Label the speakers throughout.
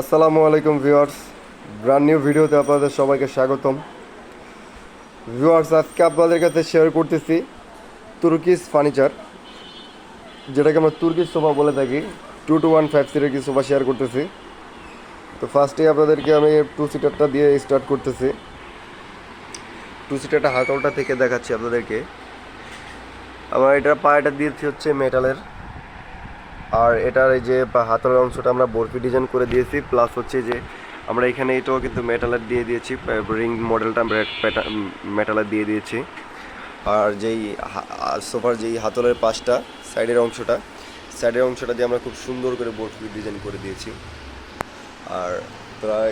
Speaker 1: আসসালামু আলাইকুম viewers. Brand new ভিডিওতে আপনাদের সবাইকে স্বাগতম। ভিউয়ার্স, আজকে আপনাদের কাছে শেয়ার করতেছি তুর্কিস ফার্নিচার যেটাকে আমরা তুর্কিস সোফা বলে থাকি। টু টু ওয়ান ফাইভ সিটের কি সোফা শেয়ার করতেছি। তো ফার্স্টে আপনাদেরকে আমি টু সিটারটা দিয়ে স্টার্ট করতেছি। টু সিটারটা হাতলটা থেকে দেখাচ্ছি আপনাদেরকে। আমার এটা পায়েটা দিয়েছি হচ্ছে মেটালের আর এটার এই যে হাতের অংশটা আমরা বরফি ডিজাইন করে দিয়েছি প্লাস হচ্ছে যে আমরা এখানে এটাও কিন্তু মেটালের দিয়ে দিয়েছি রিং মডেলটা আমরা মেটালের দিয়ে দিয়েছি। আর যেই সোফার যেই হাতলের পাশটা সাইডের অংশটা সাইডের অংশটা দিয়ে আমরা খুব সুন্দর করে বরফি ডিজাইন করে দিয়েছি। আর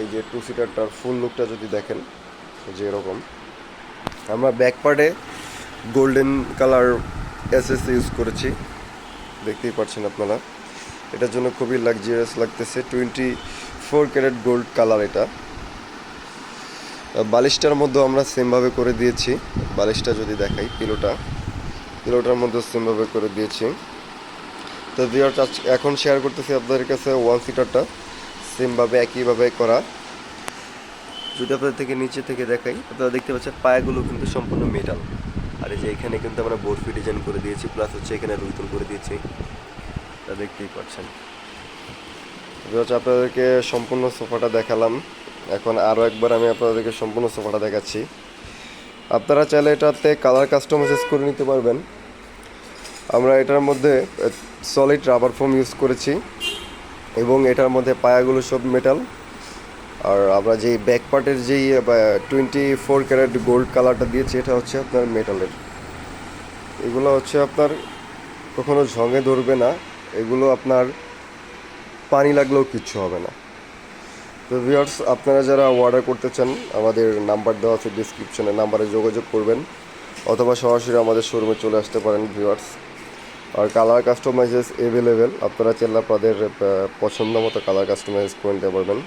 Speaker 1: এই যে টু সিটারটার ফুল লুকটা যদি দেখেন, যে এরকম। আমরা ব্যাক পার্টে গোল্ডেন কালার এসএস ইউজ করেছি। দেখতেই পাচ্ছেন আপনারা। এটার জন্য খুবই লাক্সারিয়াস লাগতেছে। Twenty four carat gold colour এটা। বালিশটার মধ্যেও আমরা সেমভাবে করে দিয়েছি। বালিশটা যদি দেখাই পিলোটা পিলোটার মধ্যে সেমভাবে করে দিয়েছি। তো ভিওর এখন শেয়ার করতেছি আপনাদের কাছে ওয়ান সিটারটা সেমভাবে একইভাবে করা। যদি আপনাদের থেকে নিচে থেকে দেখাই। আপনারা দেখতে পাচ্ছেন, পায়াগুলো কিন্তু সম্পূর্ণ মেটাল আর এই যে এখানে কিন্তু আমরা বরফি ডিজাইন করে দিয়েছি প্লাস হচ্ছে এখানে রুইতুল করে দিয়েছি। তা দেখতেই পাচ্ছেন। আপনাদেরকে সম্পূর্ণ সোফাটা দেখালাম। এখন আরও একবার আমি আপনাদেরকে সম্পূর্ণ সোফাটা দেখাচ্ছি। আপনারা চাইলে এটাতে কালার কাস্টমাইজ করে নিতে পারবেন। আমরা এটার মধ্যে সলিড রাবার ফোম ইউজ করেছি। এবং এটার মধ্যে পায়াগুলো সব মেটাল আর আমরা যেই ব্যাক পার্টের যেই টোয়েন্টি ফোর ক্যারেট গোল্ড কালারটা দিয়েছি, এটা হচ্ছে আপনার মেটালের এগুলো হচ্ছে আপনার কখনো ঝঙে ধরবে না, এগুলো আপনার পানি লাগলেও কিচ্ছু হবে না। তো ভিউয়ার্স আপনারা যারা অর্ডার করতে চান, আমাদের নাম্বার দেওয়া আছে ডিসক্রিপশনে নাম্বারে যোগাযোগ করবেন, অথবা সরাসরি আমাদের শোরুমে চলে আসতে পারেন ভিউয়ার্স আর কালার কাস্টমাইজেস অ্যাভেলেবেল আপনারা চাইলে আপনাদের পছন্দ মতো কালার কাস্টমাইজ করে নিতে পারবেন।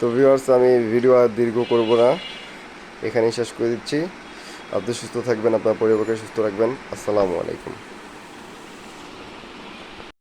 Speaker 1: তো ভিউয়ার্স আমি ভিডিও আর দীর্ঘ করব না। এখানেই শেষ করে দিচ্ছি। আপনি সুস্থ থাকবেন, আপনার পরিবারকে সুস্থ রাখবেন। আসসালামু আলাইকুম।